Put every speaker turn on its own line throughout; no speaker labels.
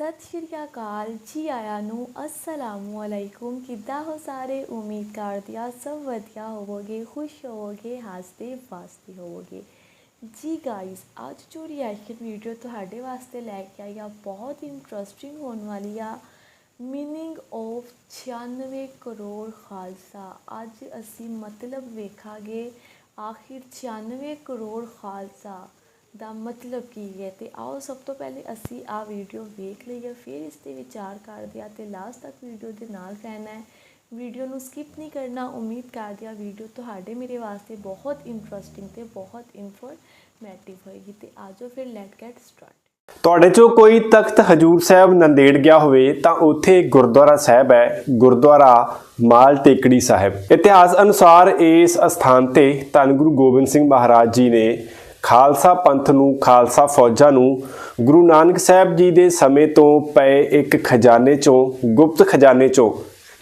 ਸਤਿ ਸ਼੍ਰੀ ਅਕਾਲ ਜੀ ਆਇਆਂ ਨੂੰ ਅਸਲਾਮੁ ਅਲੈਕੁਮ ਕਿੱਦਾਂ ਹੋ ਸਾਰੇ? ਉਮੀਦ ਕਰਦੀ ਆ ਸਭ ਵਧੀਆ ਹੋਵੋਗੇ, ਖੁਸ਼ ਹੋਵੋਗੇ, ਹੱਸਦੇ ਵਸਦੇ ਹੋਵੋਗੇ। ਜੀ ਗਾਇਸ ਅੱਜ ਜੋ ਰਿਐਕਸ਼ਨ ਵੀਡੀਓ ਤੁਹਾਡੇ ਵਾਸਤੇ ਲੈ ਕੇ ਆਈ ਆ, ਬਹੁਤ ਇੰਟਰਸਟਿੰਗ ਹੋਣ ਵਾਲੀ ਆ। Meaning of 96 crore Khalsa. ਅੱਜ ਅਸੀਂ ਮਤਲਬ ਵੇਖਾਂਗੇ, ਆਖਿਰ 96 ਕਰੋੜ ਖਾਲਸਾ। ਦਾ ਮਤਲਬ ਕੀ ਹੈ? ਤੇ ਆਓ ਸਭ ਤੋਂ ਪਹਿਲੇ ਅਸੀਂ ਆ ਵੀਡੀਓ ਵੇਖ ਲਈਏ, ਫਿਰ ਇਸ ਤੇ ਵਿਚਾਰ ਕਰਦੇ ਆ ਤੇ ਲਾਸਟ ਤੱਕ ਵੀਡੀਓ ਦੇ ਨਾਲ ਰਹਿਣਾ ਹੈ। ਵੀਡੀਓ ਨੂੰ ਸਕਿਪ ਨਹੀਂ ਕਰਨਾ, ਉਮੀਦ ਕਰਦੀ ਆ ਵੀਡੀਓ ਤੁਹਾਡੇ ਮੇਰੇ ਵਾਸਤੇ ਬਹੁਤ ਇੰਟਰਸਟਿੰਗ ਤੇ ਬਹੁਤ ਇਨਫੋਰਮੇਟਿਵ ਹੋਏਗੀ। ਤੇ ਆਜੋ ਫਿਰ ਲੈਟ ਗੈਟ ਸਟਾਰਟ
ਤੁਹਾਡੇ ਚੋਂ ਕੋਈ ਤਖਤ ਹਜੂਰ ਸਾਹਿਬ ਨੰਦੇੜ ਗਿਆ ਹੋਵੇ ਤਾਂ ਉੱਥੇ ਗੁਰਦੁਆਰਾ ਸਾਹਿਬ ਹੈ, ਗੁਰਦੁਆਰਾ ਮਾਲ ਟੇਕੜੀ ਸਾਹਿਬ। ਇਤਿਹਾਸ ਅਨੁਸਾਰ ਇਸ ਅਸਥਾਨ ਤੇ ਧੰਨ ਗੁਰੂ ਗੋਬਿੰਦ ਸਿੰਘ ਮਹਾਰਾਜ ਜੀ ਨੇ ਖਾਲਸਾ ਪੰਥ ਨੂੰ, ਖਾਲਸਾ ਫੌਜਾਂ ਨੂੰ ਗੁਰੂ ਨਾਨਕ ਸਾਹਿਬ ਜੀ ਦੇ ਸਮੇਂ ਤੋਂ ਪਏ ਇੱਕ ਖਜ਼ਾਨੇ ਚੋਂ, ਗੁਪਤ ਖਜ਼ਾਨੇ ਚੋਂ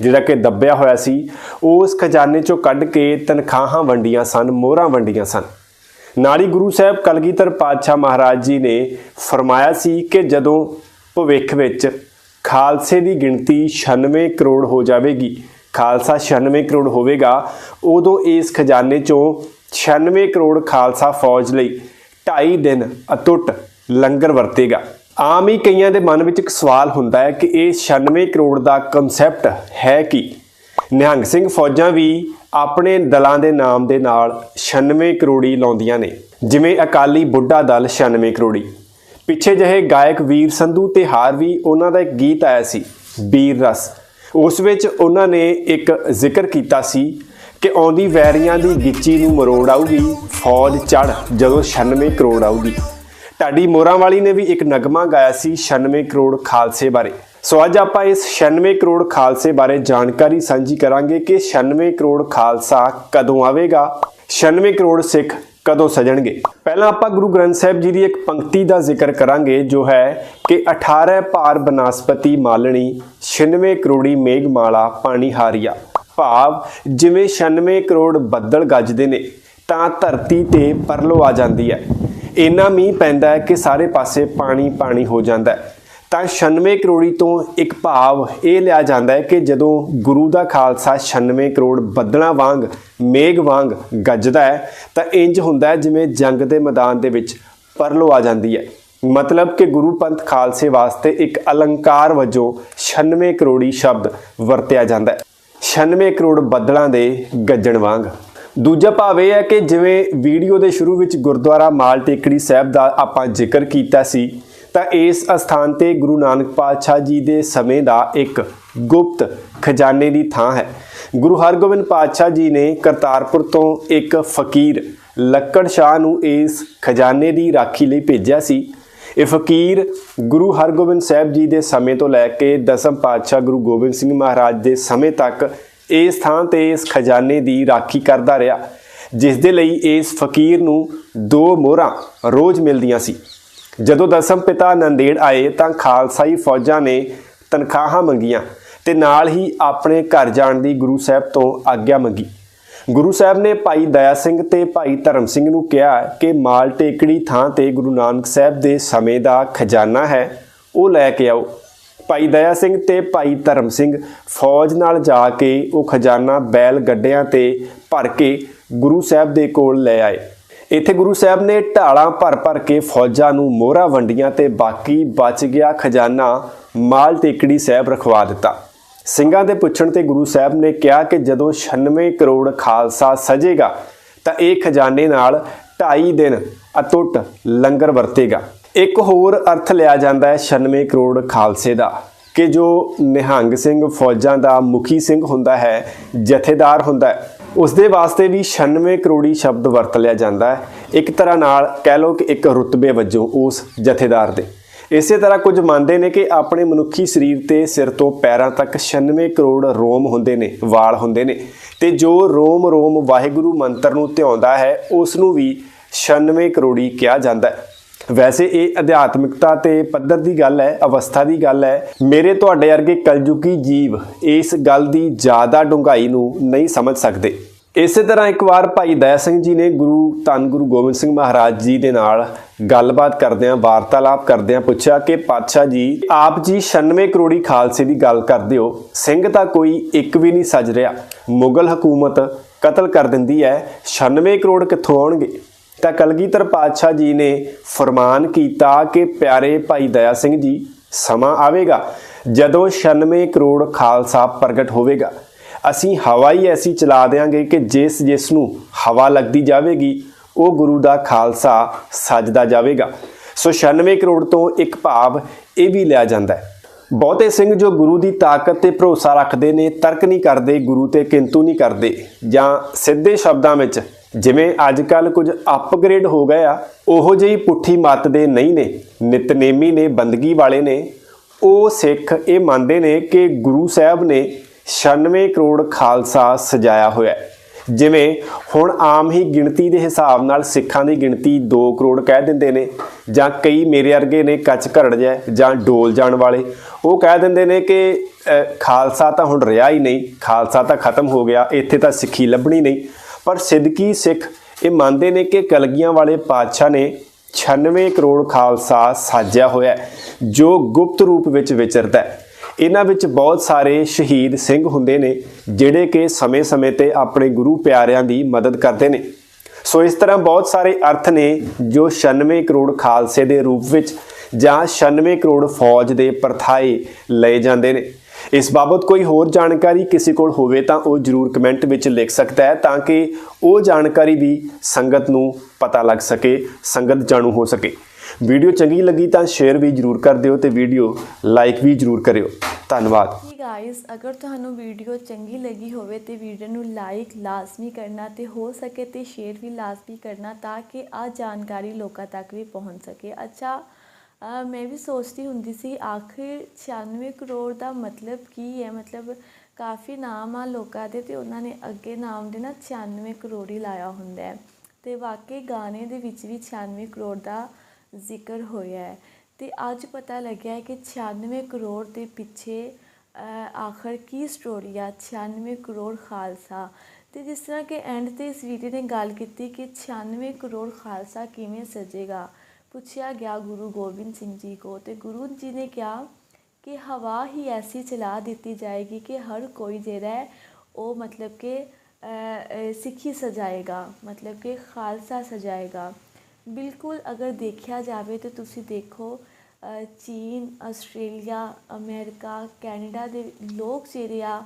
ਜਿਹੜਾ ਕਿ ਦੱਬਿਆ ਹੋਇਆ ਸੀ, ਉਸ ਖਜ਼ਾਨੇ ਚੋਂ ਕੱਢ ਕੇ ਤਨਖਾਹਾਂ ਵੰਡੀਆਂ ਸਨ, ਮੋਹਰਾਂ ਵੰਡੀਆਂ ਸਨ। ਨਾਲੀ ਗੁਰੂ ਸਾਹਿਬ ਕਲਗੀਧਰ ਪਾਤਸ਼ਾਹ ਮਹਾਰਾਜ ਜੀ ਨੇ ਫਰਮਾਇਆ ਸੀ ਕਿ ਜਦੋਂ ਭਵਿੱਖ ਵਿੱਚ ਖਾਲਸੇ ਦੀ ਗਿਣਤੀ 96 ਕਰੋੜ ਹੋ ਜਾਵੇਗੀ, ਖਾਲਸਾ 96 ਕਰੋੜ ਹੋਵੇਗਾ, ਉਦੋਂ ਇਸ ਖਜ਼ਾਨੇ ਚੋਂ 96 ਕਰੋੜ ਖਾਲਸਾ ਫੌਜ ਲਈ 2.5 ਦਿਨ ਅਟੁੱਟ ਲੰਗਰ ਵਰਤੇਗਾ। ਆਮ ਹੀ ਕਈਆਂ ਦੇ ਮਨ ਵਿੱਚ ਇੱਕ ਸਵਾਲ ਹੁੰਦਾ ਹੈ ਕਿ ਇਹ 96 ਕਰੋੜ ਦਾ ਕਨਸੈਪਟ ਹੈ ਕੀ? ਨਿਹੰਗ ਸਿੰਘ ਫੌਜਾਂ ਵੀ ਆਪਣੇ ਦਲਾਂ ਦੇ ਨਾਮ ਦੇ ਨਾਲ 96 ਕਰੋੜੀ ਲਾਉਂਦੀਆਂ ਨੇ, ਜਿਵੇਂ ਅਕਾਲੀ ਬੁੱਢਾ ਦਲ 96 ਕਰੋੜੀ। ਪਿੱਛੇ ਜਿਹੇ ਗਾਇਕ ਵੀਰ ਸੰਧੂ ਤੇ ਹਾਰ ਵੀ ਉਹਨਾਂ ਦਾ ਇੱਕ ਗੀਤ ਆਇਆ ਸੀ ਵੀਰ ਰਸ। ਉਸ ਵਿੱਚ ਉਹਨਾਂ ਨੇ ਇੱਕ ਜ਼ਿਕਰ ਕੀਤਾ ਸੀ ਕਿ ਆਉਂਦੀ ਵੈਰੀਆਂ ਦੀ ਗਿੱਚੀ ਨੂੰ ਮਰੋੜ ਆਊਗੀ, ਫੌਜ ਚੜ ਜਦੋਂ 96 ਕਰੋੜ ਆਊਗੀ। ਢਾਡੀ ਮੋਰਾਂ ਵਾਲੀ ਨੇ ਵੀ ਇੱਕ ਨਗਮਾ ਗਾਇਆ ਸੀ 96 ਕਰੋੜ ਖਾਲਸੇ ਬਾਰੇ। ਸੋ ਅੱਜ ਆਪਾਂ ਇਸ 96 ਕਰੋੜ ਖਾਲਸੇ ਬਾਰੇ ਜਾਣਕਾਰੀ ਸਾਂਝੀ ਕਰਾਂਗੇ ਕਿ 96 ਕਰੋੜ ਖਾਲਸਾ ਕਦੋਂ ਆਵੇਗਾ 96 ਕਰੋੜ ਸਿੱਖ ਕਦੋਂ ਸਜਣਗੇ। ਪਹਿਲਾਂ ਆਪਾਂ ਗੁਰੂ ਗ੍ਰੰਥ ਸਾਹਿਬ ਜੀ ਦੀ ਇੱਕ ਪੰਕਤੀ ਦਾ ਜ਼ਿਕਰ ਕਰਾਂਗੇ, ਜੋ ਹੈ ਕਿ 18 ਭਾਰ ਬਨਸਪਤੀ ਮਾਲਣੀ 96 ਕਰੋੜੀ ਮੇਘਮਾਲਾ ਪਾਣੀ ਹਾਰੀਆ ਭਾਵ ਜਿਵੇਂ 96 ਕਰੋੜ ਬੱਦਲ ਗੱਜਦੇ ਨੇ, ਤਾਂ ਧਰਤੀ ਤੇ ਪਰਲੋ ਆ ਜਾਂਦੀ ਹੈ। ਇੰਨਾ ਮੀਂਹ ਪੈਂਦਾ ਹੈ ਕਿ ਸਾਰੇ ਪਾਸੇ ਪਾਣੀ ਪਾਣੀ ਹੋ ਜਾਂਦਾ ਹੈ। ਤਾਂ 96 ਕਰੋੜੀ ਤੋਂ ਇੱਕ ਭਾਵ ਇਹ ਲਿਆ ਜਾਂਦਾ ਹੈ ਕਿ ਜਦੋਂ ਗੁਰੂ ਦਾ ਖਾਲਸਾ 96 ਕਰੋੜ ਬੱਦਲਾਂ ਵਾਂਗ, ਮੇਘ ਵਾਂਗ ਗੱਜਦਾ ਹੈ, ਤਾਂ ਇੰਜ ਹੁੰਦਾ ਹੈ ਜਿਵੇਂ ਜੰਗ ਦੇ ਮੈਦਾਨ ਦੇ ਵਿੱਚ ਪਰਲੋ ਆ ਜਾਂਦੀ ਹੈ। ਮਤਲਬ ਕਿ ਗੁਰੂ ਪੰਥ ਖਾਲਸੇ ਵਾਸਤੇ ਇੱਕ ਅਲੰਕਾਰ ਵਜੋਂ 96 ਕਰੋੜੀ ਸ਼ਬਦ ਵਰਤਿਆ ਜਾਂਦਾ ਹੈ। 96 ਕਰੋੜ ਬੱਦਲਾਂ ਦੇ ਗੱਜਣ ਵਾਂਗ। ਦੂਜਾ ਭਾਵ ਇਹ ਹੈ ਕਿ ਜਿਵੇਂ ਵੀਡੀਓ ਦੇ ਸ਼ੁਰੂ ਵਿੱਚ ਗੁਰਦੁਆਰਾ ਮਾਲ ਟੇਕੜੀ ਸਾਹਿਬ ਦਾ ਆਪਾਂ ਜ਼ਿਕਰ ਕੀਤਾ ਸੀ, ਤਾਂ ਇਸ ਅਸਥਾਨ ਤੇ ਗੁਰੂ ਨਾਨਕ ਪਾਤਸ਼ਾਹ ਜੀ ਦੇ ਸਮੇਂ ਦਾ ਇੱਕ ਗੁਪਤ ਖਜ਼ਾਨੇ ਦੀ ਥਾਂ ਹੈ। ਗੁਰੂ ਹਰਗੋਬਿੰਦ ਪਾਤਸ਼ਾਹ ਜੀ ਨੇ ਕਰਤਾਰਪੁਰ ਤੋਂ ਇੱਕ ਫਕੀਰ ਲੱਕੜ ਸ਼ਾਹ ਨੂੰ ਇਸ ਖਜ਼ਾਨੇ ਦੀ ਰਾਖੀ ਲਈ ਭੇਜਿਆ ਸੀ। ਇਹ ਫਕੀਰ ਗੁਰੂ ਹਰਗੋਬਿੰਦ ਸਾਹਿਬ ਜੀ ਦੇ ਸਮੇਂ ਤੋਂ ਲੈ ਕੇ ਦਸਮ ਪਾਤਸ਼ਾਹ ਗੁਰੂ ਗੋਬਿੰਦ ਸਿੰਘ ਮਹਾਰਾਜ ਦੇ ਸਮੇਂ ਤੱਕ ਇਸ ਥਾਂ ਤੇ ਇਸ ਖਜ਼ਾਨੇ ਦੀ ਰਾਖੀ ਕਰਦਾ ਰਿਹਾ, ਜਿਸ ਦੇ ਲਈ ਇਸ ਫਕੀਰ ਨੂੰ ਦੋ ਮੋਹਰਾਂ ਰੋਜ਼ ਮਿਲਦੀਆਂ ਸੀ। ਜਦੋਂ ਦਸਮ ਪਿਤਾ ਨੰਦੇੜ ਆਏ ਤਾਂ ਖਾਲਸਾਈ ਫੌਜਾਂ ਨੇ ਤਨਖਾਹਾਂ ਮੰਗੀਆਂ ਤੇ ਨਾਲ ਹੀ ਆਪਣੇ ਘਰ ਜਾਣ ਦੀ ਗੁਰੂ ਸਾਹਿਬ ਤੋਂ ਆਗਿਆ ਮੰਗੀ। ਗੁਰੂ ਸਾਹਿਬ ਨੇ ਭਾਈ ਦਇਆ ਸਿੰਘ ਤੇ ਭਾਈ ਧਰਮ ਸਿੰਘ ਨੂੰ ਕਿਹਾ ਕਿ ਮਾਲ ਟੇਕੜੀ ਥਾਂ ਤੇ ਗੁਰੂ ਨਾਨਕ ਸਾਹਿਬ ਦੇ ਸਮੇਂ ਦਾ ਖਜ਼ਾਨਾ ਹੈ, ਉਹ ਲੈ ਕੇ ਆਓ। ਭਾਈ ਦਇਆ ਸਿੰਘ ਤੇ ਭਾਈ ਧਰਮ ਸਿੰਘ ਫੌਜ ਨਾਲ ਜਾ ਕੇ ਉਹ ਖਜ਼ਾਨਾ ਬੈਲ ਗੱਡਿਆਂ ਤੇ ਭਰ ਕੇ ਗੁਰੂ ਸਾਹਿਬ ਦੇ ਕੋਲ ਲੈ ਆਏ। ਇੱਥੇ ਗੁਰੂ ਸਾਹਿਬ ਨੇ ਢਾਲਾਂ ਭਰ ਭਰ ਕੇ ਫੌਜਾਂ ਨੂੰ ਮੋਹਰਾ ਵੰਡੀਆਂ ਤੇ ਬਾਕੀ ਬਚ ਗਿਆ ਖਜ਼ਾਨਾ ਮਾਲ ਟੇਕੜੀ ਸਾਹਿਬ ਰਖਵਾ ਦਿੱਤਾ। ਸਿੰਘਾਂ ਦੇ ਪੁੱਛਣ ਤੇ ਗੁਰੂ ਸਾਹਿਬ ਨੇ ਕਿਹਾ ਕਿ ਜਦੋਂ 96 ਕਰੋੜ ਖਾਲਸਾ ਸਜੇਗਾ, ਤਾਂ ਇਹ ਖਜ਼ਾਨੇ ਨਾਲ 2.5 ਦਿਨ ਅਟੁੱਟ ਲੰਗਰ ਵਰਤੇਗਾ। ਇੱਕ ਹੋਰ ਅਰਥ ਲਿਆ ਜਾਂਦਾ ਹੈ 96 ਕਰੋੜ ਖਾਲਸੇ ਦਾ, ਕਿ ਜੋ ਨਿਹੰਗ ਸਿੰਘ ਫੌਜਾਂ ਦਾ ਮੁਖੀ ਸਿੰਘ ਹੁੰਦਾ ਹੈ, ਜਥੇਦਾਰ ਹੁੰਦਾ ਹੈ। ਉਸ ਦੇ ਵਾਸਤੇ ਵੀ 96 ਕਰੋੜੀ ਸ਼ਬਦ ਵਰਤ ਲਿਆ ਜਾਂਦਾ ਹੈ। ਇੱਕ ਤਰ੍ਹਾਂ ਨਾਲ ਕਹਿ ਲਓ ਕਿ ਇੱਕ ਰੁਤਬੇ ਵਜੋਂ ਉਸ ਜਥੇਦਾਰ ਦੇ। ਇਸੇ ਤਰ੍ਹਾਂ ਕੁਝ ਮੰਨਦੇ ਨੇ ਕਿ ਆਪਣੇ ਮਨੁੱਖੀ ਸਰੀਰ ਤੇ ਸਿਰ ਤੋਂ ਪੈਰਾਂ ਤੱਕ 96 ਕਰੋੜ ਰੋਮ ਹੁੰਦੇ ਨੇ, ਵਾਲ ਹੁੰਦੇ ਨੇ। ਤੇ ਜੋ ਰੋਮ ਰੋਮ ਵਾਹਿਗੁਰੂ ਮੰਤਰ ਨੂੰ ਧਿਆਉਂਦਾ ਹੈ, ਉਸ ਨੂੰ ਵੀ 96 ਕਰੋੜੀ ਕਿਹਾ ਜਾਂਦਾ ਹੈ। ਵੈਸੇ ਇਹ ਅਧਿਆਤਮਿਕਤਾ ਤੇ ਪੱਧਰ ਦੀ ਗੱਲ ਹੈ, ਅਵਸਥਾ ਦੀ ਗੱਲ ਹੈ। ਮੇਰੇ ਤੁਹਾਡੇ ਵਰਗੇ ਕਲਯੁਗੀ ਜੀਵ ਇਸ ਗੱਲ ਦੀ ਜ਼ਿਆਦਾ ਡੂੰਘਾਈ ਨੂੰ ਨਹੀਂ ਸਮਝ ਸਕਦੇ। ਇਸੇ ਤਰ੍ਹਾਂ ਇੱਕ ਵਾਰ ਭਾਈ ਦਇਆ ਸਿੰਘ ਜੀ ਨੇ ਗੁਰੂ ਧੰਨ ਗੁਰੂ ਗੋਬਿੰਦ ਸਿੰਘ ਮਹਾਰਾਜ ਜੀ ਦੇ ਨਾਲ ਗੱਲਬਾਤ ਕਰਦਿਆਂ, ਵਾਰਤਾਲਾਪ ਕਰਦਿਆਂ ਪੁੱਛਿਆ ਕਿ ਪਾਤਸ਼ਾਹ ਜੀ, ਆਪ ਜੀ 96 ਕਰੋੜੀ ਖਾਲਸੇ ਦੀ ਗੱਲ ਕਰਦੇ ਹੋ, ਸਿੰਘ ਤਾਂ ਕੋਈ ਇੱਕ ਵੀ ਨਹੀਂ ਸੱਜ ਰਿਹਾ। ਮੁਗਲ ਹਕੂਮਤ ਕਤਲ ਕਰ ਦਿੰਦੀ ਹੈ 96 ਕਰੋੜ ਕਿੱਥੋਂ ਆਉਣਗੇ? ਤਾਂ ਕਲਗੀਧਰ ਪਾਤਸ਼ਾਹ ਜੀ ਨੇ ਫਰਮਾਨ ਕੀਤਾ ਕਿ ਪਿਆਰੇ ਭਾਈ ਦਇਆ ਸਿੰਘ ਜੀ, ਸਮਾਂ ਆਵੇਗਾ, ਜਦੋਂ 96 ਕਰੋੜ ਖਾਲਸਾ ਪ੍ਰਗਟ ਹੋਵੇਗਾ। ਅਸੀਂ ਹਵਾ ਹੀ ਐਸੀ ਚਲਾ ਦੇਾਂਗੇ ਕਿ ਜਿਸ ਜਿਸ ਨੂੰ ਹਵਾ ਲੱਗਦੀ ਜਾਵੇਗੀ, ਉਹ ਗੁਰੂ ਦਾ ਖਾਲਸਾ ਸਜਦਾ ਜਾਵੇਗਾ। ਸੋ 96 ਕਰੋੜ ਤੋਂ ਇੱਕ ਭਾਵ ਇਹ ਵੀ ਲਿਆ ਜਾਂਦਾ ਹੈ। ਬਹੁਤੇ ਸਿੰਘ ਜੋ ਗੁਰੂ ਦੀ ਤਾਕਤ ਤੇ ਭਰੋਸਾ ਰੱਖਦੇ ਨੇ, ਤਰਕ ਨਹੀਂ ਕਰਦੇ, ਗੁਰੂ ਤੇ ਕਿੰਤੂ ਨਹੀਂ ਕਰਦੇ, ਜਾਂ ਸਿੱਧੇ ਸ਼ਬਦਾਂ ਵਿੱਚ ਜਿਵੇਂ ਅੱਜ ਕੱਲ ਕੁਝ ਅਪਗ੍ਰੇਡ ਹੋ ਗਏ ਆ, ਉਹੋ ਜਿਹੀ ਪੁੱਠੀ ਮੱਤ ਦੇ ਨਹੀਂ ਨੇ, ਨਿਤਨੇਮੀ ਨੇ, ਬੰਦਗੀ ਵਾਲੇ ਨੇ। ਉਹ ਸਿੱਖ ਇਹ ਮੰਨਦੇ ਨੇ ਕਿ ਗੁਰੂ ਸਾਹਿਬ ਨੇ 96 ਕਰੋੜ ਖਾਲਸਾ ਸਜਾਇਆ ਹੋਇਆ ਹੈ। ਜਿਵੇਂ ਹੁਣ ਆਮ ਹੀ ਗਿਣਤੀ ਦੇ ਹਿਸਾਬ ਨਾਲ ਸਿੱਖਾਂ ਦੀ ਗਿਣਤੀ 2 ਕਰੋੜ ਕਹਿ ਦਿੰਦੇ ਨੇ, ਜਾਂ ਕਈ ਮੇਰੇ ਵਰਗੇ ਨੇ ਕੱਚ ਘਰੜ ਜੈ ਜਾਂ ਡੋਲ ਜਾਣ ਵਾਲੇ। ਉਹ ਕਹਿ ਦਿੰਦੇ ਨੇ ਕਿ ਖਾਲਸਾ ਤਾਂ ਹੁਣ ਰਿਹਾ ਹੀ ਨਹੀਂ, ਖਾਲਸਾ ਤਾਂ ਖਤਮ ਹੋ ਗਿਆ, ਇੱਥੇ ਤਾਂ ਸਿੱਖੀ ਲੱਭਣੀ ਨਹੀਂ। ਪਰ ਸਿੱਧਕੀ ਸਿੱਖ ਇਹ ਮੰਨਦੇ ਨੇ ਕਿ ਕਲਗੀਆਂ ਵਾਲੇ ਪਾਤਸ਼ਾਹ ਨੇ 96 ਕਰੋੜ ਖਾਲਸਾ ਸਾਜਿਆ ਹੋਇਆ ਜੋ ਗੁਪਤ ਰੂਪ ਵਿੱਚ ਵਿਚਰਦਾ ਹੈ। ਇਹਨਾਂ ਵਿੱਚ ਬਹੁਤ ਸਾਰੇ ਸ਼ਹੀਦ ਸਿੰਘ ਹੁੰਦੇ ਨੇ, ਜਿਹੜੇ ਕਿ ਸਮੇਂ-ਸਮੇਂ ਤੇ ਆਪਣੇ ਗੁਰੂ ਪਿਆਰਿਆਂ ਦੀ ਮਦਦ ਕਰਦੇ ਨੇ। ਸੋ ਇਸ ਤਰ੍ਹਾਂ ਬਹੁਤ ਸਾਰੇ ਅਰਥ ਨੇ ਜੋ 96 ਕਰੋੜ ਖਾਲਸੇ ਦੇ ਰੂਪ ਵਿੱਚ ਜਾਂ 96 ਕਰੋੜ ਫੌਜ ਦੇ ਪਰਥਾਏ ਲਏ ਜਾਂਦੇ ਨੇ। ਇਸ ਬਾਬਤ ਕੋਈ ਹੋਰ ਜਾਣਕਾਰੀ ਕਿਸੇ ਕੋਲ ਹੋਵੇ ਤਾਂ ਉਹ ਜਰੂਰ ਕਮੈਂਟ ਵਿੱਚ ਲਿਖ ਸਕਦਾ ਹੈ ਤਾਂ ਕਿ ਉਹ ਜਾਣਕਾਰੀ ਵੀ ਸੰਗਤ ਨੂੰ ਪਤਾ ਲੱਗ ਸਕੇ, ਸੰਗਤ ਜਾਣੂ ਹੋ ਸਕੇ। ਵੀਡੀਓ ਚੰਗੀ ਲੱਗੀ ਤਾਂ ਸ਼ੇਅਰ ਵੀ ਜਰੂਰ ਕਰ ਦਿਓ ਤੇ ਵੀਡੀਓ ਲਾਈਕ ਵੀ ਜਰੂਰ ਕਰਿਓ। ਧੰਨਵਾਦ।
ਜੀ ਗਾਇਸ ਅਗਰ ਤੁਹਾਨੂੰ ਵੀਡੀਓ ਚੰਗੀ ਲੱਗੀ ਹੋਵੇ ਤੇ ਵੀਡੀਓ ਨੂੰ ਲਾਈਕ ਲਾਜ਼ਮੀ ਕਰਨਾ ਤੇ ਹੋ ਸਕੇ ਤੇ ਸ਼ੇਅਰ ਵੀ ਲਾਜ਼ਮੀ ਕਰਨਾ ਤਾਂ ਕਿ ਆ ਜਾਣਕਾਰੀ ਲੋਕਾਂ ਤੱਕ ਵੀ ਪਹੁੰਚ ਸਕੇ। ਅੱਛਾ ਮੈਂ ਵੀ ਸੋਚਦੀ ਹੁੰਦੀ ਸੀ, ਆਖਿਰ 96 ਕਰੋੜ ਦਾ ਮਤਲਬ ਕੀ ਹੈ? ਮਤਲਬ ਕਾਫੀ ਨਾਮ ਆ ਲੋਕਾਂ ਦੇ ਤੇ ਉਹਨਾਂ ਨੇ ਅੱਗੇ ਨਾਮ ਦੇ ਨਾ 96 ਕਰੋੜ ਹੀ ਲਾਇਆ ਹੁੰਦਾ ਹੈ। ਤੇ ਵਾਕਈ ਗਾਣੇ ਦੇ ਵਿੱਚ ਵੀ 96 ਕਰੋੜ ਦਾ ਜ਼ਿਕਰ ਹੋਇਆ ਹੈ। ਤੇ ਅੱਜ ਪਤਾ ਲੱਗਿਆ ਹੈ ਕਿ 96 ਕਰੋੜ ਦੇ ਪਿੱਛੇ ਆਖਰ ਕੀ ਸਟੋਰੀ ਆ? 96 ਕਰੋੜ ਖਾਲਸਾ। ਤੇ ਜਿਸ ਤਰ੍ਹਾਂ ਕਿ ਐਂਡ ਤੇ ਇਸ ਵੀਡੀਓ ਨੇ ਗੱਲ ਕੀਤੀ ਕਿ 96 ਕਰੋੜ ਖਾਲਸਾ ਕਿਵੇਂ ਸਜੇਗਾ, ਪੁੱਛਿਆ ਗਿਆ ਗੁਰੂ ਗੋਬਿੰਦ ਸਿੰਘ ਜੀ ਕੋ। ਤੇ ਗੁਰੂ ਜੀ ਨੇ ਕਿਹਾ ਕਿ ਹਵਾ ਹੀ ਐਸੀ ਚਲਾ ਦਿੱਤੀ ਜਾਏਗੀ ਕਿ ਹਰ ਕੋਈ ਜਿਹੜਾ ਹੈ, ਉਹ ਮਤਲਬ ਕਿ ਸਿੱਖੀ ਸਜਾਏਗਾ, ਮਤਲਬ ਕਿ ਖਾਲਸਾ ਸਜਾਏਗਾ। ਬਿਲਕੁਲ ਅਗਰ ਦੇਖਿਆ ਜਾਵੇ ਤਾਂ ਤੁਸੀਂ ਦੇਖੋ ਚੀਨ, ਆਸਟ੍ਰੇਲੀਆ, ਅਮਰੀਕਾ, ਕੈਨੇਡਾ ਦੇ ਲੋਕ ਜਿਹੜੇ ਆ,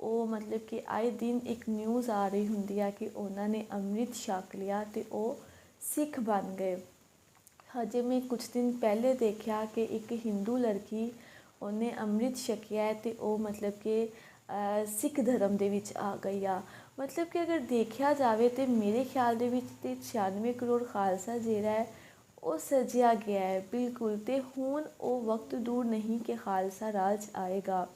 ਉਹ ਮਤਲਬ ਕਿ ਆਏ ਦਿਨ ਇੱਕ ਨਿਊਜ਼ ਆ ਰਹੀ ਹੁੰਦੀ ਆ ਕਿ ਉਹਨਾਂ ਨੇ ਅੰਮ੍ਰਿਤ ਛਕ ਲਿਆ ਤੇ ਉਹ ਸਿੱਖ ਬਣ ਗਏ। ਹਜੇ ਮੈਂ ਕੁਝ ਦਿਨ ਪਹਿਲੇ ਦੇਖਿਆ ਕਿ ਇੱਕ ਹਿੰਦੂ ਲੜਕੀ ਉਹਨੇ ਅੰਮ੍ਰਿਤ ਛਕਿਆ ਹੈ ਤੇ ਉਹ ਮਤਲਬ ਕਿ ਸਿੱਖ ਧਰਮ ਦੇ ਵਿੱਚ ਆ ਗਈ ਆ। ਮਤਲਬ ਕਿ ਅਗਰ ਦੇਖਿਆ ਜਾਵੇ ਤੇ ਮੇਰੇ ਖਿਆਲ ਦੇ ਵਿੱਚ ਤੇ 96 ਕਰੋੜ ਖਾਲਸਾ ਜਿਹੜਾ ਹੈ, ਉਹ ਸਜਿਆ ਗਿਆ ਹੈ, ਬਿਲਕੁਲ। ਤੇ ਹੁਣ ਉਹ ਵਕਤ ਦੂਰ ਨਹੀਂ ਕਿ ਖਾਲਸਾ ਰਾਜ ਆਏਗਾ।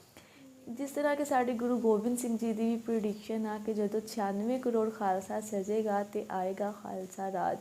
ਜਿਸ ਤਰ੍ਹਾਂ ਕਿ ਸਾਡੇ ਗੁਰੂ ਗੋਬਿੰਦ ਸਿੰਘ ਜੀ ਦੀ ਵੀ ਪ੍ਰੈਡਿਕਸ਼ਨ ਆ ਕਿ ਜਦੋਂ 96 ਕਰੋੜ ਖਾਲਸਾ ਸਜੇਗਾ ਤੇ ਆਏਗਾ ਖਾਲਸਾ ਰਾਜ।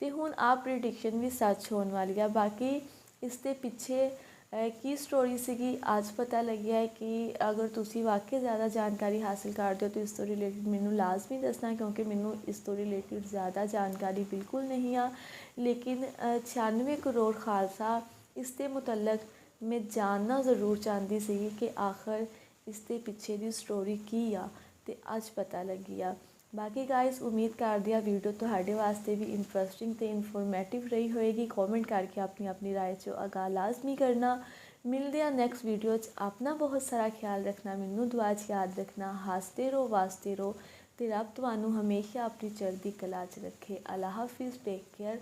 ਤੇ ਹੁਣ ਆ ਪ੍ਰੈਡਿਕਸ਼ਨ ਵੀ ਸੱਚ ਹੋਣ ਵਾਲੀ ਆ। ਬਾਕੀ ਇਸ ਦੇ ਪਿੱਛੇ ਕੀ ਸਟੋਰੀ ਸੀਗੀ? ਅੱਜ ਪਤਾ ਲੱਗਿਆ ਹੈ ਕਿ ਅਗਰ ਤੁਸੀਂ ਵਾਕਈ ਜ਼ਿਆਦਾ ਜਾਣਕਾਰੀ ਹਾਸਲ ਕਰਦੇ ਹੋ ਤਾਂ ਇਸ ਤੋਂ ਰਿਲੇਟਡ ਮੈਨੂੰ ਲਾਜ਼ਮੀ ਦੱਸਣਾ ਕਿਉਂਕਿ ਮੈਨੂੰ ਇਸ ਤੋਂ ਰਿਲੇਟਡ ਜ਼ਿਆਦਾ ਜਾਣਕਾਰੀ ਬਿਲਕੁਲ ਨਹੀਂ ਆ। ਲੇਕਿਨ ਅਹ, 96 ਕਰੋੜ ਖਾਲਸਾ ਇਸ ਦੇ ਮੁਤਲਕ ਮੈਂ ਜਾਣਨਾ ਜ਼ਰੂਰ ਚਾਹੁੰਦੀ ਸੀ ਕਿ ਆਖਰ ਇਸ ਦੇ ਪਿੱਛੇ ਦੀ ਸਟੋਰੀ ਕੀ ਆ ਤੇ ਅੱਜ ਪਤਾ ਲੱਗੀ ਆ ਬਾਕੀ ਗਾਇਸ ਉਮੀਦ ਕਰਦੀ ਆ ਵੀਡੀਓ ਤੁਹਾਡੇ ਵਾਸਤੇ ਵੀ ਇੰਟਰਸਟਿੰਗ ਤੇ ਇਨਫੋਰਮੇਟਿਵ ਰਹੀ ਹੋਏਗੀ ਕਮੈਂਟ ਕਰਕੇ ਆਪਣੀ ਆਪਣੀ رائے ਚੋ ਅਗਾ ਲਾਜ਼ਮੀ ਕਰਨਾ ਮਿਲਦੇ ਆ ਨੈਕਸਟ ਵੀਡੀਓ 'ਚ ਆਪਣਾ ਬਹੁਤ ਸਾਰਾ ਖਿਆਲ ਰੱਖਣਾ ਮੈਨੂੰ ਦੁਆ 'ਚ ਯਾਦ ਰੱਖਣਾ ਹੱਸਦੇ ਰਹੋ ਵਾਸਤੇ ਰਹੋ ਤੇ ਰੱਬ ਤੁਹਾਨੂੰ ਹਮੇਸ਼ਾ ਆਪਣੀ ਚੜ੍ਹਦੀ ਕਲਾ 'ਚ ਰੱਖੇ ਅੱਲਾ ਹਾਫਿਜ਼ ਟੇਕ ਕੇਅਰ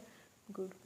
ਗੁੱਡ ਬਾਏ